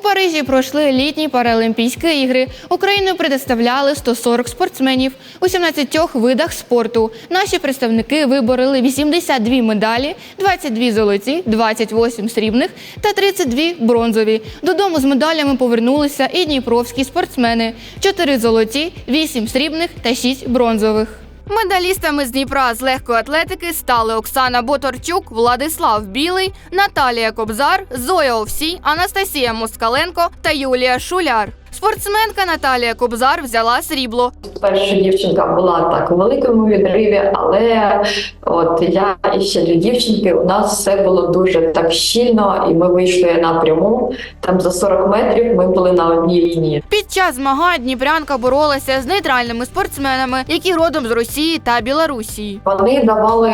У Парижі пройшли літні паралімпійські ігри. Україну представляли 140 спортсменів у 17 видах спорту. Наші представники вибороли 82 медалі, 22 золоті, 28 срібних та 32 бронзові. Додому з медалями повернулися і дніпровські спортсмени: 4 золоті, 8 срібних та 6 бронзових. Медалістами з Дніпра з легкої атлетики стали Оксана Боторчук, Владислав Білий, Наталія Кобзар, Зоя Овсій, Анастасія Москаленко та Юлія Шуляр. Спортсменка Наталія Кобзар взяла срібло. Перша дівчинка була так у великому відриві, але от я і ще дві дівчинки, у нас все було дуже так щільно, і ми вийшли напряму. Там за 40 метрів ми були на одній лінії. Під час змагань Дніпрянка боролася з нейтральними спортсменами, які родом з Росії та Білорусі. Вони давали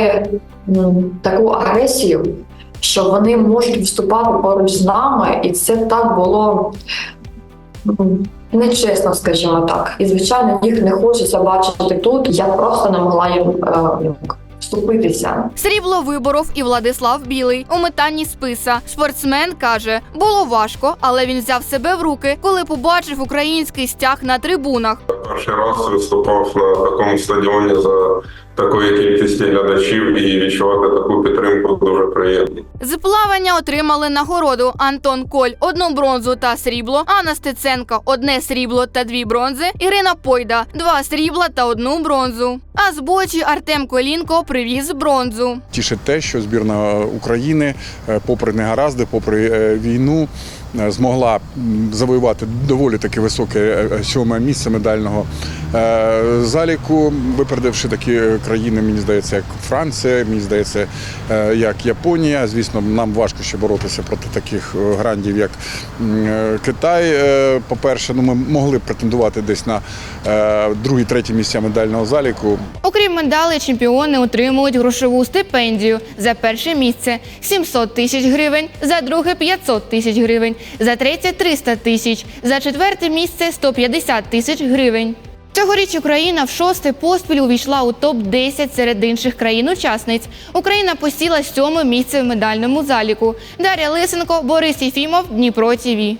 м, таку агресію, що вони можуть вступати поруч з нами, і це так було нечесно, скажімо так. І звичайно, їх не хочеться бачити тут. Я просто не могла їм е, вступитися. Срібло виборов і Владислав Білий у метанні списа. Спортсмен каже, було важко, але він взяв себе в руки, коли побачив український стяг на трибунах. Перший раз виступав на такому стадіоні за такої кількості глядачів і відчувати таку підтримку дуже приємно. З плавання отримали нагороду Антон Коль одну бронзу та срібло, Анна Стеценко одне срібло та дві бронзи, Ірина Пойда два срібла та одну бронзу. А з бочі Артем Колінко привіз бронзу. Тішить те, що збірна України, е, попри негаразди, попри е, війну, е, змогла завоювати доволі таки високе сьоме місце медального заліку, випередивши такі країни, мені здається, як Франція, мені здається, е, як Японія. Звісно, нам важко ще боротися проти таких е, грандів, як е, Китай. По-перше, ну ми могли претендувати десь на другі, треті місця медального заліку. Окрім медалей, чемпіони отримують грошову стипендію за перше місце 700 тисяч гривень, за друге 500 тисяч гривень, за третє 300 тисяч, за четверте місце 150 тисяч гривень. Цьогоріч Україна в шосте поспіль увійшла у топ-10 серед інших країн-учасниць. Україна посіла сьоме місце в медальному заліку. Дар'я Лисенко, Борис Єфімов, Дніпро ТІВІ.